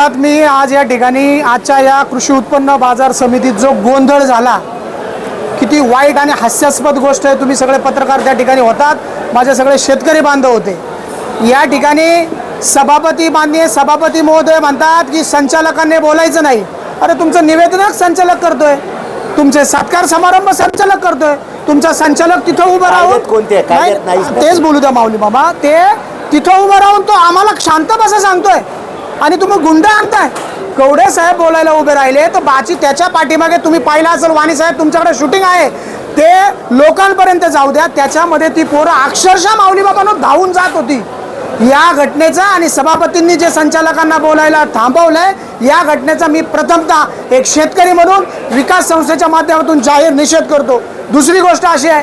मुळात मी आज या ठिकाणी आजच्या या कृषी उत्पन्न बाजार समितीत जो गोंधळ झाला किती वाईट आणि हास्यास्पद गोष्ट आहे तुम्ही सगळे पत्रकार त्या ठिकाणी होतात माझे सगळे शेतकरी बांधव होते. या ठिकाणी सभापती माननीय सभापती महोदय म्हणतात की संचालकांनी बोलायचं नाही. अरे तुमचं निवेदनच संचालक करतोय. तुमचे सत्कार समारंभ संचालक करतोय. तुमचा संचालक तिथं उभं राहून कोणते? तेच बोलू द्या माऊली बाबा ते तिथं उभं राहून तो आम्हाला शांत बसा सांगतोय. आणि तुम्ही गुंड आणताय कवडे साहेब बोलायला उभे राहिले तर बाची त्याच्या पाठीमागे तुम्ही पाहिलं असेल वाणी साहेब तुमच्याकडे शूटिंग आहे. ते लोकांपर्यंत जाऊ द्या त्याच्यामध्ये ती पोरं अक्षरशः माऊली बाबांनो धावून जात होती. या घटनेचा आणि सभापतींनी जे संचालकांना बोलायला थांबवलंय या घटनेचा मी प्रथमतः एक शेतकरी म्हणून विकास संस्थेच्या माध्यमातून जाहीर निषेध करतो. दुसरी गोष्ट अशी आहे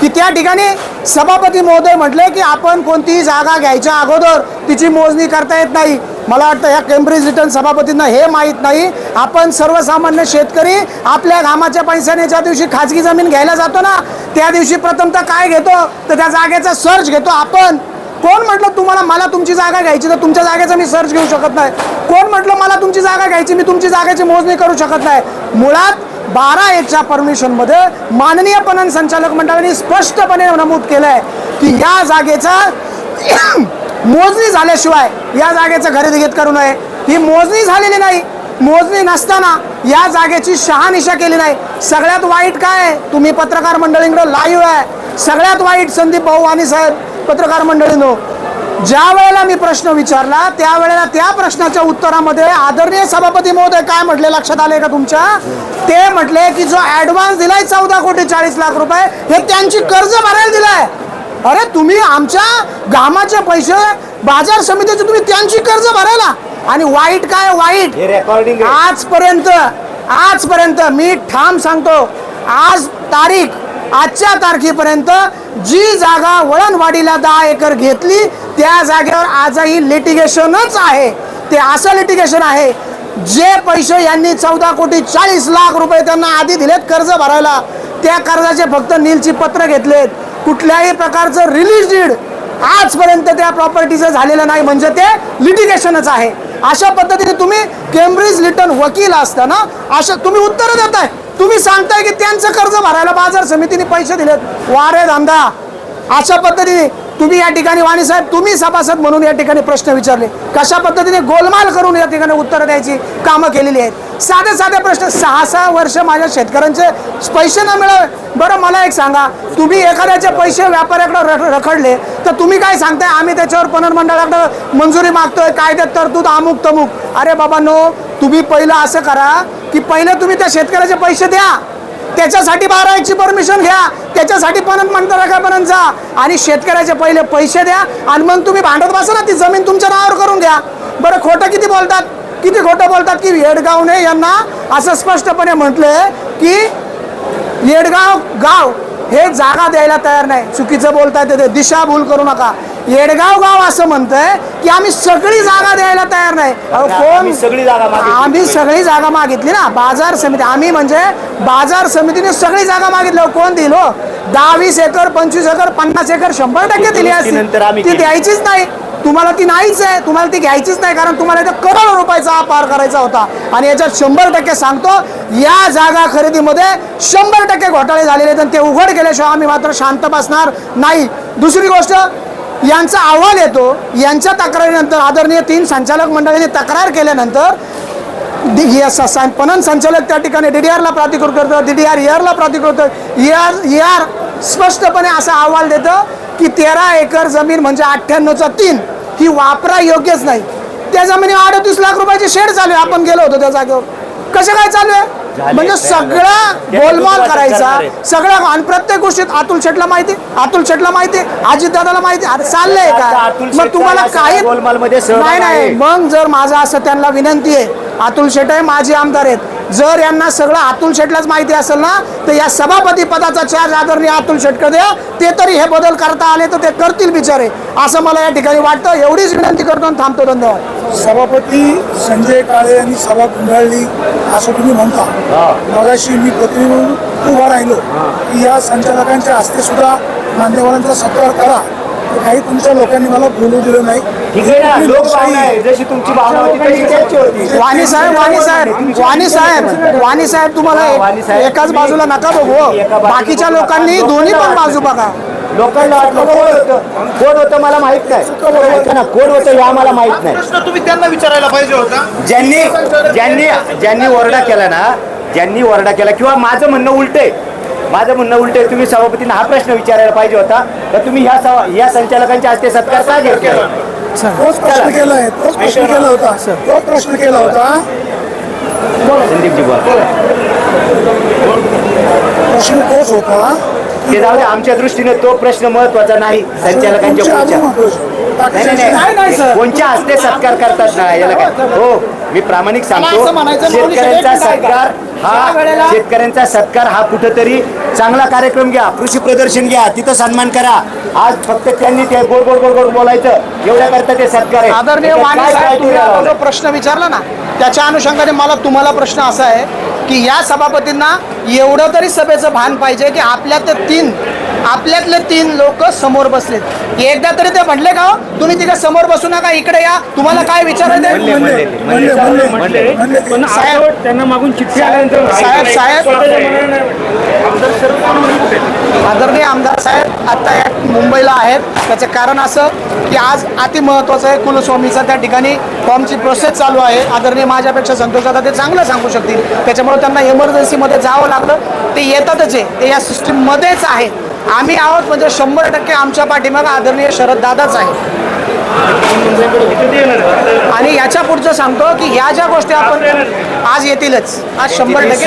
की त्या ठिकाणी सभापती महोदय म्हटले की आपण कोणतीही जागा घ्यायच्या अगोदर तिची मोजणी करता येत नाही. मला वाटतं या केम्ब्रिज रिटर्न सभापतींना हे माहीत नाही. आपण सर्वसामान्य शेतकरी आपल्या घामाच्या पैशाने ज्या दिवशी खाजगी जमीन घ्यायला जातो ना त्या दिवशी प्रथमतः काय घेतो? तर त्या जागेचा सर्च घेतो आपण. कोण म्हटलं तुम्हाला मला तुमची जागा घ्यायची तर तुमच्या जागेचा मी सर्च घेऊ शकत नाही. कोण म्हटलं मला तुमची जागा घ्यायची मी तुमची जागेची मोजणी करू शकत नाही. मुळात बारा एकच्या परमिशनमध्ये माननीय पणन संचालक मंडळाने स्पष्टपणे नमूद केलं आहे की या जागेचा मोजणी झाल्याशिवाय या जागेचं खरेदी करू नये. ही मोजणी झालेली नाही. मोजणी नसताना या जागेची शहानिशा केली नाही. सगळ्यात वाईट काय तुम्ही पत्रकार मंडळींकडे लाईव्ह आहे. सगळ्यात वाईट संदीप भाऊ आणि साहेब पत्रकार मंडळींनो. ज्या वेळेला मी प्रश्न विचारला त्यावेळेला त्या प्रश्नाच्या उत्तरामध्ये आदरणीय सभापती महोदय काय म्हटले? लक्षात आले का तुमच्या? ते म्हटले की जो ऍडव्हान्स दिलाय चौदा कोटी चाळीस लाख रुपये हे त्यांची कर्ज भरायला दिलाय. अरे तुम्ही आमच्या घामाचे पैसे बाजार समितीचे तुम्ही त्यांची कर्ज भरायला. आणि वाईट काय वाईट. रेकॉर्डिंग आजपर्यंत आजपर्यंत मी ठाम सांगतो आज तारीख आजच्या तारखेपर्यंत जी जागा वळणवाडीला दहा एकर घेतली त्या जागेवर आजही लिटिगेशनच आहे. ते असं लिटिगेशन आहे जे पैसे यांनी चौदा कोटी चाळीस लाख रुपये त्यांना आधी दिलेत कर्ज भरायला. त्या कर्जाचे फक्त नीलची पत्र घेतलेत. कुठल्याही प्रकारचं रिलीज डीड आजपर्यंत त्या प्रॉपर्टीचं झालेलं नाही. म्हणजे ते लिटिगेशनच आहे. अशा पद्धतीने तुम्ही केम्ब्रिज लिटन वकील असताना अशा तुम्ही उत्तरं देताय. तुम्ही सांगताय की त्यांचं कर्ज भरायला बाजार समितीने पैसे दिलेत. वारे धंदा. अशा पद्धतीने तुम्ही या ठिकाणी वाणी साहेब तुम्ही सभासद म्हणून या ठिकाणी प्रश्न विचारले. कशा पद्धतीने गोलमाल करून या ठिकाणी उत्तरं द्यायची कामं केलेली आहेत? साधे साधे प्रश्न. सहा सहा वर्ष माझ्या शेतकऱ्यांचे पैसे न मिळावे. बरं मला एक सांगा. तुम्ही एखाद्याचे पैसे व्यापाऱ्याकडे रख- रखडले तर तुम्ही काय सांगताय? आम्ही त्याच्यावर पणन मंजुरी मागतोय. कायद्यात तरतूद अमुक तमुक. अरे बाबा नो तुम्ही पहिलं असं करा की पहिलं तुम्ही त्या शेतकऱ्याचे पैसे द्या. त्याच्यासाठी बारा एकची परमिशन घ्या. त्याच्यासाठी पणन मंत्रालयापर्यंत जा. आणि शेतकऱ्याचे पहिले पैसे द्या. आणि मग तुम्ही भांडत बसा ना. ती जमीन तुमच्या नावावर करून घ्या. बरं खोटं किती बोलतात? किती खोटं बोलतात की येडगावने यांना असं स्पष्टपणे म्हटलंय की येडगाव गाव हे जागा द्यायला तयार नाही. चुकीचं बोलताय ते दिशाभूल करू नका. येडगाव गाव असं म्हणतंय की आम्ही सगळी जागा द्यायला तयार नाही. कोण? आम्ही सगळी जागा. आम्ही सगळी जागा मागितली ना. बाजार समिती आम्ही म्हणजे बाजार समितीने सगळी जागा मागितली. हो. कोण दिलो दहा वीस एकर पंचवीस एकर पन्नास एकर शंभर टक्के दिली असती ती. द्यायचीच नाही. तुम्हाला ती नाहीच आहे. तुम्हाला ती घ्यायचीच नाही कारण तुम्हाला इथं करोड रुपयाचा पार करायचा होता. आणि याच्यात शंभर टक्के सांगतो या जागा खरेदीमध्ये शंभर टक्के घोटाळे झालेले आहेत आणि ते उघड केल्याशिवाय आम्ही मात्र शांत बसणार नाही. दुसरी गोष्ट यांचा अहवाल येतो यांच्या तक्रारीनंतर आदरणीय तीन संचालक मंडळाने तक्रार केल्यानंतर डी पणन संचालक त्या ठिकाणी डी डी आरला प्राधिकृत करतं डी डी आर ईआरला प्राधिकृत ईआर आर स्पष्टपणे असा अहवाल देतं की तेरा एकर जमीन म्हणजे अठ्ठ्याण्णवचा तीन. ही वापरा योग्यच नाही. त्या जमिनी अडतीस लाख रुपयाची शेड चालू आहे. आपण गेलो होतो त्या जागेवर. कसं काय चालू आहे? म्हणजे सगळा. गोलमाल करायचा. करणार आहे. सगळं आणि प्रत्येक गोष्टीत अतुल शेटला माहिती अतुल शेटला माहिती अजित दादाला माहिती चाललंय का? मग तुम्हाला सगळ्या काही नाही नाही. मग जर माझं असं त्यांना विनंती आहे अतुल शेट आहे माजी आमदार आहेत. जर यांना सगळं अतुल शेटलाच माहिती असेल ना तर या सभापती पदाचा चार्ज आदरणीय अतुल शेटकडे द्या. ते तरी हे बदल करता आले तर ते करतील बिचारे. असं मला या ठिकाणी वाटतं. एवढीच विनंती करतो आणि थांबतो. धन्यवाद. सभापती संजय काळे यांनी सभा गुंडाळली असं तुम्ही म्हणता. मगाशी मी प्रतिनिधी म्हणून उभा राहिलो. की या संचालकांच्या हस्ते सुद्धा मान्यवरांचा सत्कार करा. काही तुमच्या लोकांनी मला बोलू दिलं नाही. ठीक आहे ना आपली लोक लोकशाही भावना आहे. जशी तुमची भावना होती तशी त्यांची होती. वाणी साहेब वाणी साहेब वाणी साहेब वाणी साहेब तुम्हाला हा, साहेब, एकाच बाजूला नका बघू एका बाजूला बाकीच्या बघू. लोकांनी दोन्ही पण लोकांना बाजू बघा. लोकांना वाटलं कोण होतं? कोण होतं मला माहीत नाही. ऐका ना कोण होतं हे आम्हाला माहीत नाही. प्रश्न तुम्ही त्यांना विचारायला पाहिजे होता. ज्यांनी ज्यांनी ज्यांनी ओरडा केला ना ज्यांनी ओरडा केला किंवा माझं म्हणणं उलट आहे माझं म्हणणं उलट आहे तुम्ही सभापतींना हा प्रश्न विचारायला पाहिजे होता. तर तुम्ही ह्या सभा या संचालकांच्या हस्ते सत्कार का घेत नाही? तोच प्रश्न केलाय तोच प्रश्न केला होता. तोच प्रश्न केला होता. संदीपजी बोला. प्रश्न तोच होता ते जाऊ दे आमच्या दृष्टीने तो प्रश्न महत्त्वाचा नाही संचालकांच्या पुढच्या. नाही नाही. कोणच्या हस्ते सत्कार करतात ना याला काय हो मी प्रामाणिक सांगतो शेतकऱ्यांचा सत्कार हा शेतकऱ्यांचा सत्कार हा कुठंतरी चांगला कार्यक्रम घ्या कृषी प्रदर्शन घ्या तिथं सन्मान करा आज फक्त त्यांनी ते गोड गोड गोड गोड बोलायचं एवढ्या करता ते सत्कार आहे आदरणीय त्याच्यात वाणी काय साहेब काय तुम्ही आता लावलंय? जो प्रश्न विचारला ना त्याच्या अनुषंगाने मला तुम्हाला प्रश्न असा आहे की या सभापतींना एवढं तरी सभेचं भान पाहिजे की आपल्या आपल्यातले तीन आपल्यातले तीन लोक समोर बसलेत. एकदा तरी ते म्हणले का हो, तुम्ही तिथे समोर बसू नका इकडे या तुम्हाला काय विचारायचं साहेब- त्यांना मागून चिठ्ठी आल्यानंतर साहेब, साहेब. आदरणीय आमदार साहेब आता या मुंबईला आहेत. त्याचं कारण असं की आज अति महत्त्वाचं आहे कुलस्वामीचा. त्या ठिकाणी फॉर्मची प्रोसेस चालू आहे. आदरणीय माझ्यापेक्षा संतोष दादा ते चांगलं सांगू शकतील. त्याच्यामुळे त्यांना इमर्जन्सीमध्ये जावं लागलं. ते येतातच आहे. ते या सिस्टीममध्येच आहे आम्ही आहोत म्हणजे शंभर टक्के आमच्या पाठीमागं आदरणीय शरद दादाच आहे? आणि याच्या पुढचं सांगतो की ह्या ज्या गोष्टी आपण आज येतीलच आज शंभर टक्के.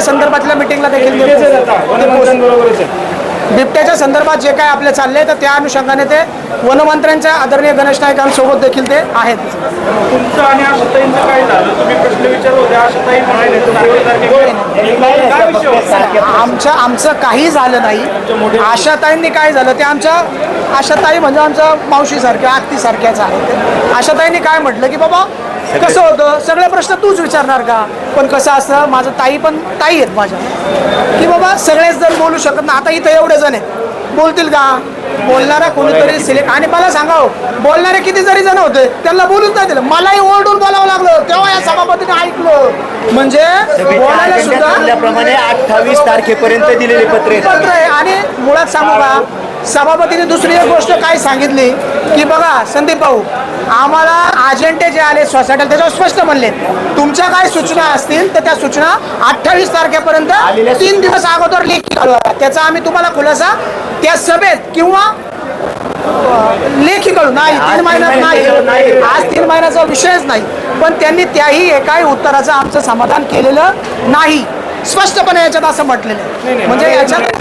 संदर्भातल्या मिटिंगला देखील बिबट्याच्या संदर्भात जे काय आपले चालले तर त्या अनुषंगाने ते वनमंत्र्यांच्या आदरणीय गणेश नाईकांसोबत देखील ते आहेत. तुमचं आणि आशाताईंचं काय झालं? तुम्ही प्रश्न विचारत होते आशाताई म्हणाले तर तेवढं तारखेकडे- काय विषय होता? आमच्या आमचं काही झालं नाही. आशाताईंनी काय झालं ते आमच्या आशाताई म्हणजे आमच्या मावशीसारख्या आत्तीसारख्याच आहेत. ते. आशाताईंनी काय म्हटलं की बाबा कसं होतं? सगळे प्रश्न तूच विचारणार का? पण कसं असतं माझं ताई पण ताई आहेत माझ्या. की बाबा सगळेच जण बोलू शकत नाही. आता इथं एवढे जण आहेत. बोलतील का? बोलणारा कोणीतरी सिलेक्ट आणि मला सांगा हो, बोलणारे किती जरी जण होते त्यांना बोलूच नाही दिलं. मलाही ओरडून बोलावं लागलं. तेव्हा या सभापतीने ऐकलं. म्हणजे बोलायला सुद्धा अठ्ठावीस तारखेपर्यंत दिलेले पत्र पत्र आहे आणि मुळात सांगू का? सभापतीने दुसरी एक गोष्ट काय सांगितली? की बघा संदीप भाऊ आम्हाला अजेंडे जे आले सोसायटीला त्याच्यावर स्पष्ट म्हणले तुमच्या काय सूचना असतील तर त्या सूचना अठ्ठावीस तारखेपर्यंत तीन दिवस अगोदर लेखी कळवा त्याचा आम्ही तुम्हाला खुलासा त्या सभेत किंवा लेखी कळू नाही तीन महिन्यात नाही. आज तीन महिन्याचा विषयच नाही. पण त्यांनी त्याही एकाही उत्तराचं आमचं समाधान केलेलं नाही. स्पष्टपणे याच्यात असं म्हटलेलं नाही, आहे. नाही, म्हणजे याच्यात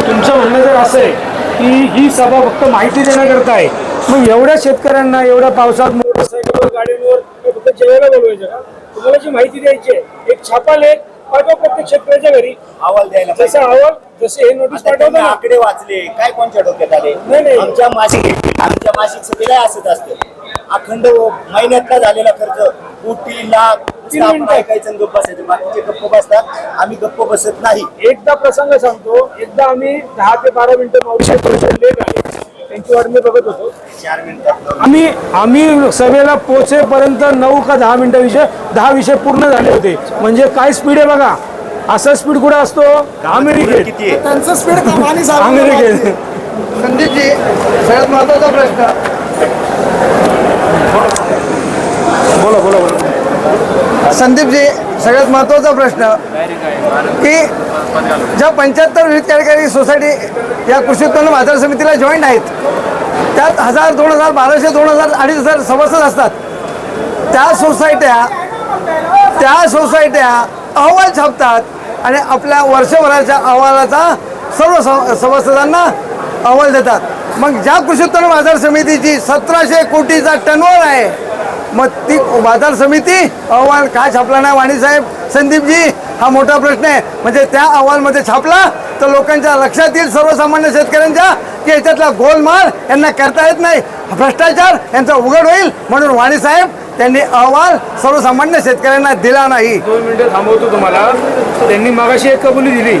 तुमचं म्हणणं जर असं आहे की ही सभा फक्त माहिती देण्याकरता आहे मग एवढ्या शेतकऱ्यांना एवढ्या पावसात मोटरसायकलवर गाड्यांवर हे फक्त जेवायला बोलवायचं का तुम्हाला जी माहिती द्यायची आहे एक छापा लेख पाठवा प्रत्येक शेतकऱ्याच्या घरी. अहवाल द्यायला. जसं अहवाल जसे हे नोटीस पाठवतो आकडे वाचले काय कोणच्या डोक्यात आले? नाही, नाही. आमच्या मासिक आमच्या मासिक सभेला असंच असतं. अखंड महिन्यातला झालेला खर्च कोटी लाख मिनिटं. ऐकायचं गप्प बसायचं. बाकीचे गप्प बसतात आम्ही गप्प बसत नाही. एकदा प्रसंग सांगतो एकदा आम्ही दहा ते बारा मिनिटं मावशी त्यांची वाट मी बघत होतो. चार मिनिटात आम्ही आम्ही सभेला पोहोचेपर्यंत नऊ का दहा मिनिटं विषय दहा विषय पूर्ण झाले होते. म्हणजे काय स्पीड आहे बघा? असा स्पीड कुठे असतो? अमेरिकेत. किती आहे? त्यांचं स्पीड अमेरिकेत. संदीपजी सगळ्यात महत्त्वाचा प्रश्न. बोला बोला बोला. संदीपजी सगळ्यात महत्त्वाचा प्रश्न की ज्या पंच्याहत्तर विविध कार्यकारी सोसायटी या कृषी उत्पन्न बाजार समितीला जॉईंट आहेत त्यात हजार दोन हजार बाराशे दोन हजार अडीच हजार सभासद असतात. त्या सोसायट्या त्या सोसायट्या अहवाल छापतात आणि आपल्या वर्षभराच्या अहवालाचा सर्व स- सभासदांना अहवाल देतात. मग ज्या कृषी उत्पन्न बाजार समितीची सतराशे कोटीचा टर्नओव्हर आहे मग ती बाजार समिती अहवाल का छापला नाही? वाणीसाहेब संदीपजी हा मोठा प्रश्न आहे. म्हणजे त्या अहवालमध्ये छापला तर लोकांच्या लक्षात येईल सर्वसामान्य शेतकऱ्यांच्या की याच्यातला गोलमाल यांना करता येत नाही. भ्रष्टाचार यांचा उघड होईल म्हणून वाणीसाहेब त्यांनी अहवाल सर्वसामान्य शेतकऱ्यांना दिला नाही. दोन मिनिटं थांबवतो तुम्हाला. त्यांनी मागाशी एक कबुली दिली.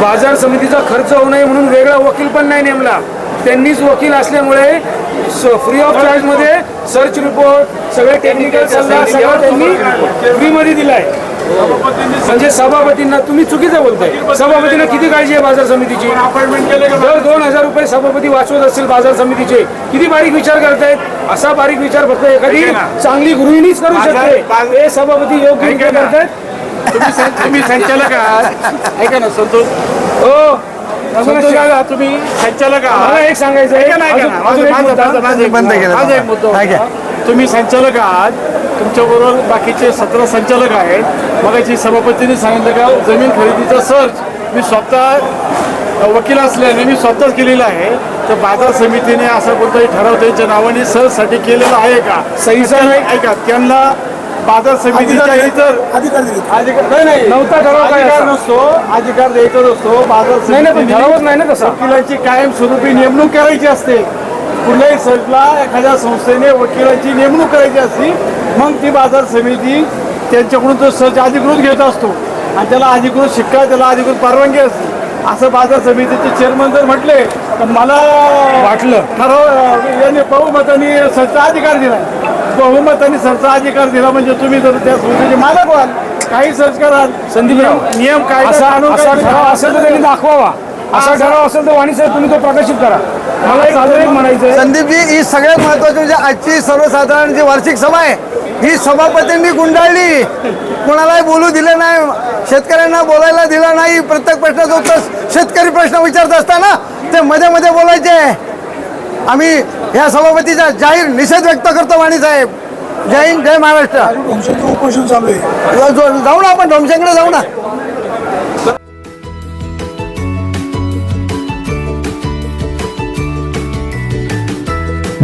बाजार समितीचा खर्च होऊ नये म्हणून वेगळा वकील पण नाही नेमला. त्यांनीच वकील असल्यामुळे फ्री ऑफ चार्जमध्ये सर्च रिपोर्ट सगळे टेक्निकल सल्ला सगळं त्यांनी फ्रीमध्ये दिलाय. म्हणजे सभापतींना तुम्ही चुकीचं बोलताय. सभापतींना किती काळजी आहे बाजार समितीची? दर दोन हजार रुपये सभापती वाचवत असतील बाजार समितीचे. किती बारीक विचार करतायत? असा बारीक विचार फक्त एखादी चांगली गृहिणीच करू शकते. हे सभापती योग्य करतायत. तुम्ही संचालक आहात. ऐका ना संतोष. हो. दादा, तुम्ही संचालक आहात. एक सांगायचं आहे एक मुद्दा. तुम्ही संचालक आहात. तुमच्याबरोबर बाकीचे सतरा संचालक आहेत. मगाशी सभापतींनी सांगितलं का जमीन खरेदीचा सर्च मी स्वतः वकील असल्याने मी स्वतःच केलेला आहे. तर बाजार समितीने असं कोणताही ठराव त्यांच्या नावाने सर्चसाठी केलेला आहे का? नाही. ऐका. त्यांना बाजार समितीच्या इतर अधिकार नाही नाही. नव्हता ठराव काय अधिकार? नसतो अधिकार द्यायचा नसतो बाजार नाही नाही पण ठरावच नाही ना तसा. वकिलांची कायमस्वरूपी नेमणूक करायची असते. कुठल्याही सर्चला एखाद्या संस्थेने वकिलांची नेमणूक करायची असते मग ती बाजार समिती त्यांच्याकडून तो सर्च अधिकृत घेत असतो. आणि त्याला अधिकृत शिक्का त्याला अधिकृत परवानगी असते. असं बाजार समितीचे चेअरमन जर म्हटले तर मला वाटलं. ठरव यांनी बहुमताने सरचा अधिकार दिला बहुमताने सरचा अधिकार दिला म्हणजे तुम्ही जर त्या संस्थेचे मालक व्हाल काही सर्च कराल संदीपराव, नियम- नियम काय असा असा ठराव असेल तर त्यांनी दाखवावा. असा ठराव असेल तर वाणी साहेब तुम्ही तो प्रकाशित करा. मला एक एक म्हणायचं आहे संदीपजी ही सगळ्यात महत्वाची म्हणजे आजची सर्वसाधारण जी वार्षिक सभा आहे ही सभापतींनी गुंडाळली. कोणालाही बोलू दिलं नाही शेतकऱ्यांना बोलायला दिलं नाही. प्रत्येक प्रश्नाचं उत्तर शेतकरी प्रश्न विचारत असताना ते मध्ये मध्ये बोलायचे. आम्ही या सभापतीचा जाहीर निषेध व्यक्त करतो वाणी साहेब. जय हिंद जय महाराष्ट्र. उपोषण चालू आहे. जाऊ जाऊ ना आपण ढोमशेकडे जाऊ ना.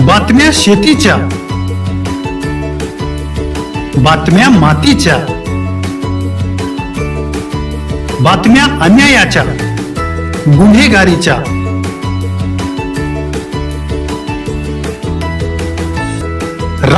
बातम्या शेतीच्या. बातम्या मातीच्या. बातम्या अन्यायाच्या. गुन्हेगारीच्या.